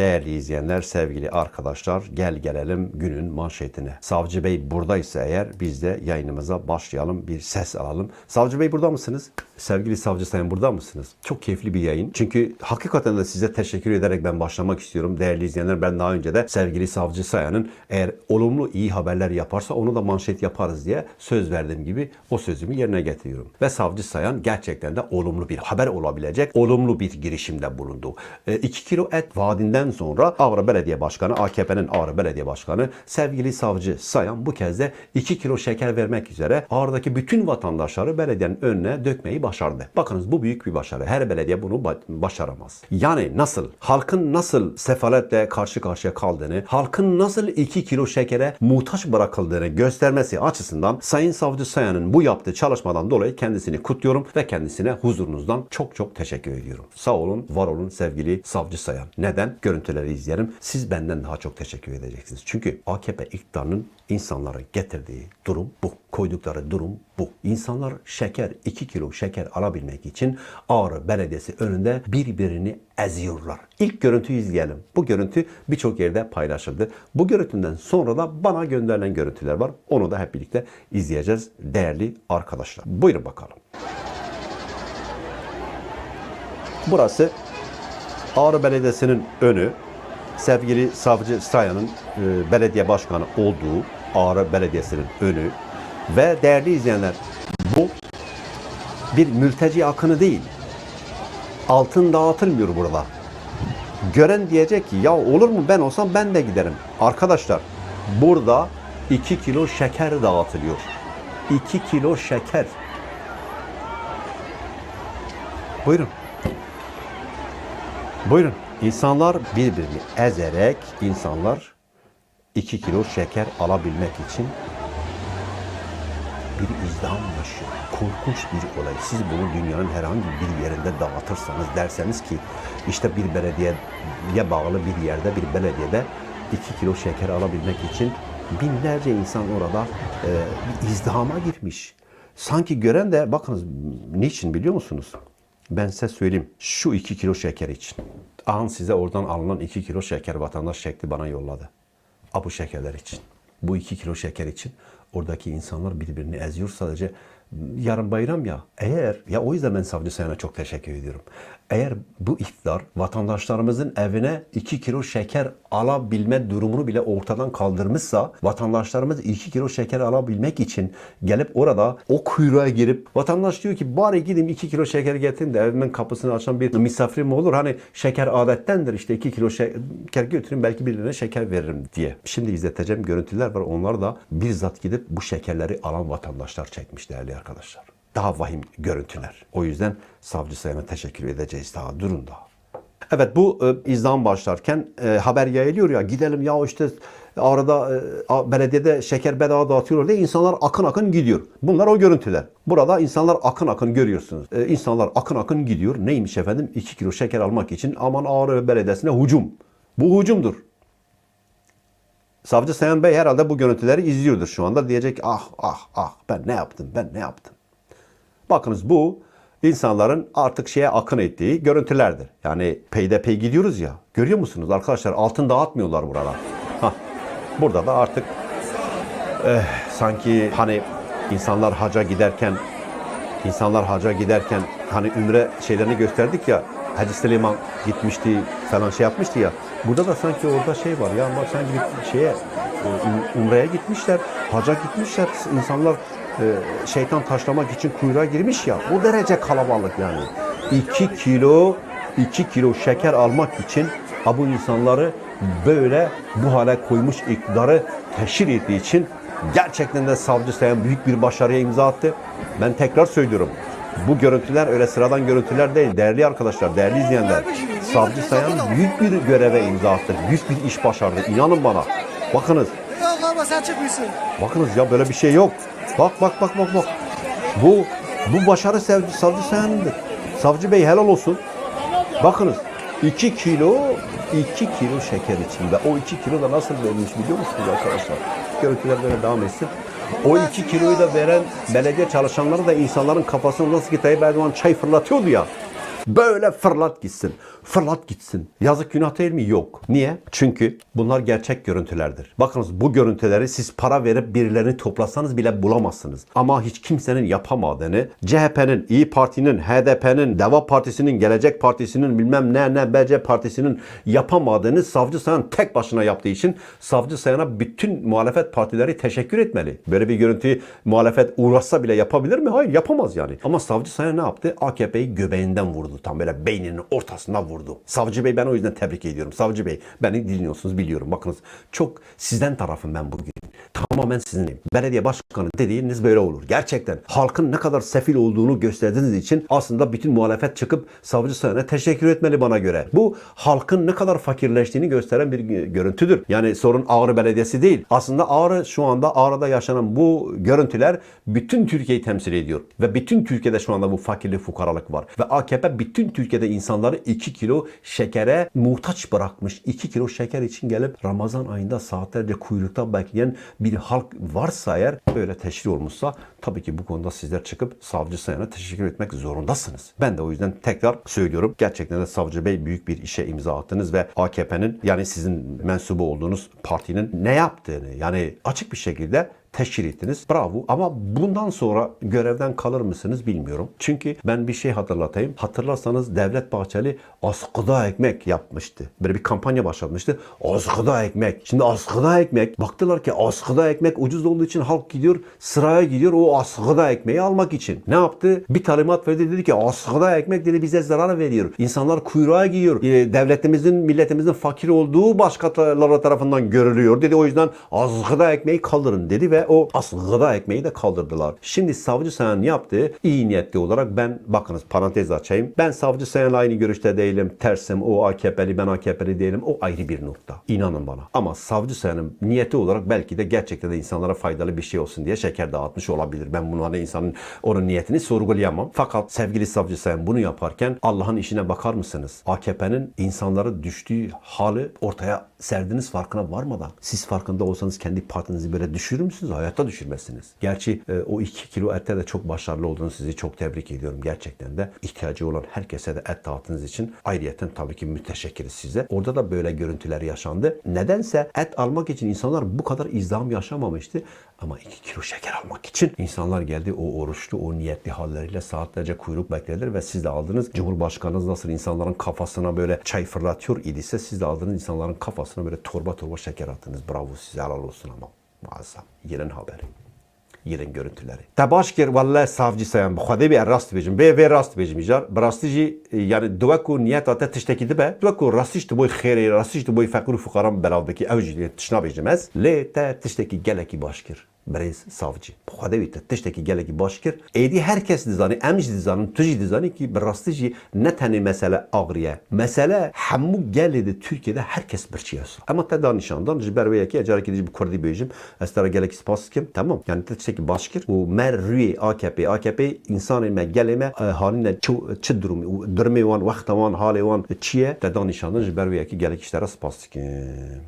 Değerli izleyenler, sevgili arkadaşlar, gel gelelim günün manşetine. Savcı Bey buradaysa eğer biz de yayınımıza başlayalım, bir ses alalım. Savcı Bey burada mısınız? Sevgili Savcı Sayın burada mısınız? Çok keyifli bir yayın. Çünkü hakikaten de size teşekkür ederek ben başlamak istiyorum. Değerli izleyenler, ben daha önce de sevgili Savcı Sayan'ın eğer olumlu iyi haberler yaparsa onu da manşet yaparız diye söz verdiğim gibi o sözümü yerine getiriyorum. Ve Savcı Sayan gerçekten de olumlu bir haber olabilecek, olumlu bir girişimde bulundu. 2 kilo et sonra Ağrı Belediye Başkanı, AKP'nin Ağrı Belediye Başkanı sevgili Savcı Sayan bu kez de 2 kilo şeker vermek üzere Ağrı'daki bütün vatandaşları belediyenin önüne dökmeyi başardı. Bakınız bu büyük bir başarı. Her belediye bunu ba- başaramaz. Yani nasıl? Halkın nasıl sefaletle karşı karşıya kaldığını, halkın nasıl 2 kilo şekere muhtaç bırakıldığını göstermesi açısından Sayın Savcı Sayan'ın bu yaptığı çalışmadan dolayı kendisini kutluyorum ve kendisine huzurunuzdan çok çok teşekkür ediyorum. Sağ olun, var olun sevgili Savcı Sayan. Neden? Görüntüleri izleyelim. Siz benden daha çok teşekkür edeceksiniz. Çünkü AKP iktidarının insanlara getirdiği durum bu. Koydukları durum bu. İnsanlar şeker, 2 kilo şeker alabilmek için Ağrı Belediyesi önünde birbirini eziyorlar. İlk görüntüyü izleyelim. Bu görüntü birçok yerde paylaşıldı. Bu görüntüden sonra da bana gönderilen görüntüler var. Onu da hep birlikte izleyeceğiz değerli arkadaşlar. Buyurun bakalım. Burası Ağrı Belediyesi'nin önü. Sevgili Savcı Sayan'ın e, belediye başkanı olduğu Ağrı Belediyesi'nin önü. Ve değerli izleyenler bu bir mülteci akını değil. Altın dağıtılmıyor burada. Gören diyecek ki ya olur mu ben olsam ben de giderim. Arkadaşlar burada 2 kilo şeker dağıtılıyor. 2 kilo şeker. Buyurun. Buyurun. İnsanlar birbirini ezerek insanlar 2 kilo şeker alabilmek için bir izdiham yaşıyor. Korkunç bir olay. Siz bunu dünyanın herhangi bir yerinde dağıtırsanız derseniz ki işte bir belediyeye bağlı bir yerde bir belediyede 2 kilo şeker alabilmek için binlerce insan orada e, bir izdihama girmiş. Sanki gören de bakınız niçin biliyor musunuz? Ben size söyleyeyim. Şu 2 kilo şeker için. An size oradan alınan 2 kilo şeker vatandaş şekli bana yolladı. A bu şekerler için. Bu 2 kilo şeker için oradaki insanlar birbirini eziyor sadece. Yarın bayram ya. Eğer ya o yüzden ben savcı sayana çok teşekkür ediyorum. Eğer bu iktidar vatandaşlarımızın evine 2 kilo şeker alabilme durumunu bile ortadan kaldırmışsa vatandaşlarımız 2 kilo şeker alabilmek için gelip orada o kuyruğa girip vatandaş diyor ki bari gideyim 2 kilo şeker getirin de evimin kapısını açan bir misafirim olur. Hani şeker adettendir işte 2 kilo şeker götürün belki birilerine şeker veririm diye. Şimdi izleteceğim görüntüler var. Onlar da bizzat gidip bu şekerleri alan vatandaşlar çekmiş değerli arkadaşlar. Daha vahim görüntüler. O yüzden savcı sayana teşekkür edeceğiz. Daha durun daha. Evet bu e, izdiham başlarken e, haber yayılıyor ya gidelim ya işte arada e, belediyede şeker bedava dağıtıyorlar diye insanlar akın akın gidiyor. Bunlar o görüntüler. Burada insanlar akın akın görüyorsunuz. E, insanlar akın akın gidiyor. Neymiş efendim? 2 kilo şeker almak için aman Ağrı Belediyesi'ne hücum. Bu hücumdur. Savcı Sayan Bey herhalde bu görüntüleri izliyordur şu anda. Diyecek ah ah ah ben ne yaptım ben ne yaptım. Bakınız bu insanların artık şeye akın ettiği görüntülerdir. Yani peyderpey gidiyoruz ya. Görüyor musunuz arkadaşlar altın dağıtmıyorlar buralar. Hah, burada da artık eh, sanki hani insanlar haca giderken insanlar haca giderken hani ümre şeylerini gösterdik ya Hacı Süleyman gitmişti falan şey yapmıştı ya. Burada da sanki orada şey var ya bak sanki bir şeye e, um- umreye gitmişler, haca gitmişler. İnsanlar e, şeytan taşlamak için kuyruğa girmiş ya. O derece kalabalık yani. 2 kilo 2 kilo şeker almak için bu insanları böyle bu hale koymuş iktidarı teşhir ettiği için gerçekten de savcı sayan büyük bir başarıya imza attı. Ben tekrar söylüyorum. Bu görüntüler öyle sıradan görüntüler değil. Değerli arkadaşlar, değerli izleyenler. Savcı Sayan büyük bir göreve imza attı. Büyük bir iş başardı. İnanın bana. Bakınız. Yok ama sen çıkmışsın. Bakınız ya böyle bir şey yok. Bak bak bak bak bak. Bu bu başarı savcı, savcı Sayan'ındır. Savcı Bey helal olsun. Bakınız 2 kilo 2 kilo şeker içinde. O 2 kilo da nasıl verilmiş biliyor musunuz arkadaşlar? Görüntüler böyle devam etsin. O 2 kiloyu da veren belediye çalışanları da insanların kafasına nasıl ki Tayyip Erdoğan çay fırlatıyordu ya. Böyle fırlat gitsin. Fırlat gitsin. Yazık günah değil mi? Yok. Niye? Çünkü bunlar gerçek görüntülerdir. Bakınız bu görüntüleri siz para verip birilerini toplasanız bile bulamazsınız. Ama hiç kimsenin yapamadığını CHP'nin, İyi Parti'nin, HDP'nin, Deva Partisi'nin, Gelecek Partisi'nin bilmem ne ne BC Partisi'nin yapamadığını Savcı Sayan tek başına yaptığı için Savcı Sayan'a bütün muhalefet partileri teşekkür etmeli. Böyle bir görüntüyü muhalefet uğraşsa bile yapabilir mi? Hayır yapamaz yani. Ama Savcı Sayan ne yaptı? AKP'yi göbeğinden vurdu. Tam böyle beyninin ortasına vurdu. Savcı Bey ben o yüzden tebrik ediyorum. Savcı Bey beni dinliyorsunuz biliyorum. Bakınız çok sizden tarafım ben bugün. Tamamen sizinim. Belediye başkanı dediğiniz böyle olur. Gerçekten halkın ne kadar sefil olduğunu gösterdiğiniz için aslında bütün muhalefet çıkıp savcı sayana teşekkür etmeli bana göre. Bu halkın ne kadar fakirleştiğini gösteren bir görüntüdür. Yani sorun Ağrı Belediyesi değil. Aslında Ağrı şu anda Ağrı'da yaşanan bu görüntüler bütün Türkiye'yi temsil ediyor. Ve bütün Türkiye'de şu anda bu fakirlik, fukaralık var. Ve AKP bütün Türkiye'de insanları 2 kilo şekere muhtaç bırakmış. 2 kilo şeker için gelip Ramazan ayında saatlerce kuyrukta bekleyen bir halk varsa eğer böyle teşhir olmuşsa tabii ki bu konuda sizler çıkıp savcı sayana teşekkür etmek zorundasınız. Ben de o yüzden tekrar söylüyorum. Gerçekten de savcı bey büyük bir işe imza attınız ve AKP'nin yani sizin mensubu olduğunuz partinin ne yaptığını yani açık bir şekilde teşhir ettiniz. Bravo. Ama bundan sonra görevden kalır mısınız bilmiyorum. Çünkü ben bir şey hatırlatayım. Hatırlarsanız Devlet Bahçeli askıda ekmek yapmıştı. Böyle bir kampanya başlatmıştı. Askıda ekmek. Şimdi askıda ekmek. Baktılar ki askıda ekmek ucuz olduğu için halk gidiyor sıraya gidiyor o askıda ekmeği almak için. Ne yaptı? Bir talimat verdi dedi ki askıda ekmek dedi bize zarar veriyor. İnsanlar kuyruğa giyiyor. Ee, devletimizin, milletimizin fakir olduğu başkaları tarafından görülüyor dedi. O yüzden askıda ekmeği kaldırın dedi ve o askıda ekmeği de kaldırdılar. Şimdi savcı sayan yaptı. iyi niyetli olarak ben bakınız parantez açayım. Ben savcı sayanla aynı görüşte değilim. Tersim o AKP'li ben AKP'li değilim. O ayrı bir nokta. İnanın bana. Ama savcı sayanın niyeti olarak belki de gerçekten de insanlara faydalı bir şey olsun diye şeker dağıtmış olabilir. Ben bunu hani insanın onun niyetini sorgulayamam. Fakat sevgili savcı sayan bunu yaparken Allah'ın işine bakar mısınız? AKP'nin insanları düştüğü hali ortaya serdiniz farkına varmadan. Siz farkında olsanız kendi partinizi böyle düşürür müsünüz? Hayatta düşürmezsiniz. Gerçi e, o 2 kilo ette de çok başarılı olduğunu sizi çok tebrik ediyorum gerçekten de. ihtiyacı olan herkese de et dağıttığınız için ayrıyeten tabii ki müteşekkiriz size. Orada da böyle görüntüler yaşandı. Nedense et almak için insanlar bu kadar izdiham yaşamamıştı. Ama 2 kilo şeker almak için insanlar geldi o oruçlu, o niyetli halleriyle saatlerce kuyruk beklediler ve siz de aldınız. Cumhurbaşkanınız nasıl insanların kafasına böyle çay fırlatıyor idiyse siz de aldınız insanların kafasına böyle torba torba şeker attınız. Bravo size helal olsun ama. Muazzam. Yerin haberi. Yerin görüntüleri. Te baş kir vallahi savcı sayan bu xwedê bir rast bêjim. Bê vê rast bêjim jar. Bi rastî jî yani duwe ku niyeta te tiştekî dibe. Duwe ku rastî ji bo xêrê, rastî ji bo feqir û fuqaran belav bikî. Ew jî tişna bêjim ez. Lê te tiştekî gelekî baş kir. Brez savcı. Bu xwedê te tiştekî gelekî baş kir. Êdî herkes dizanî, em jî dizanin, tu jî dizanî ki bi rastî ne tenê mesele agriye. Mesele hemû gelê de Türkiye'de herkes birçiye Ama te danîşandan ji ber wê yekê ecarekî dijî bi Kurdî bêjim. Ez te re spas dikim. Tamam. Yani te tiştekî baş kir û mer rûyê AKP. AKP insanê me gelê me e, halîne çi durumê û durumê wan, wexta wan, halê? Te danîşandan ji ber wê yekê gelekî ji spas dikim.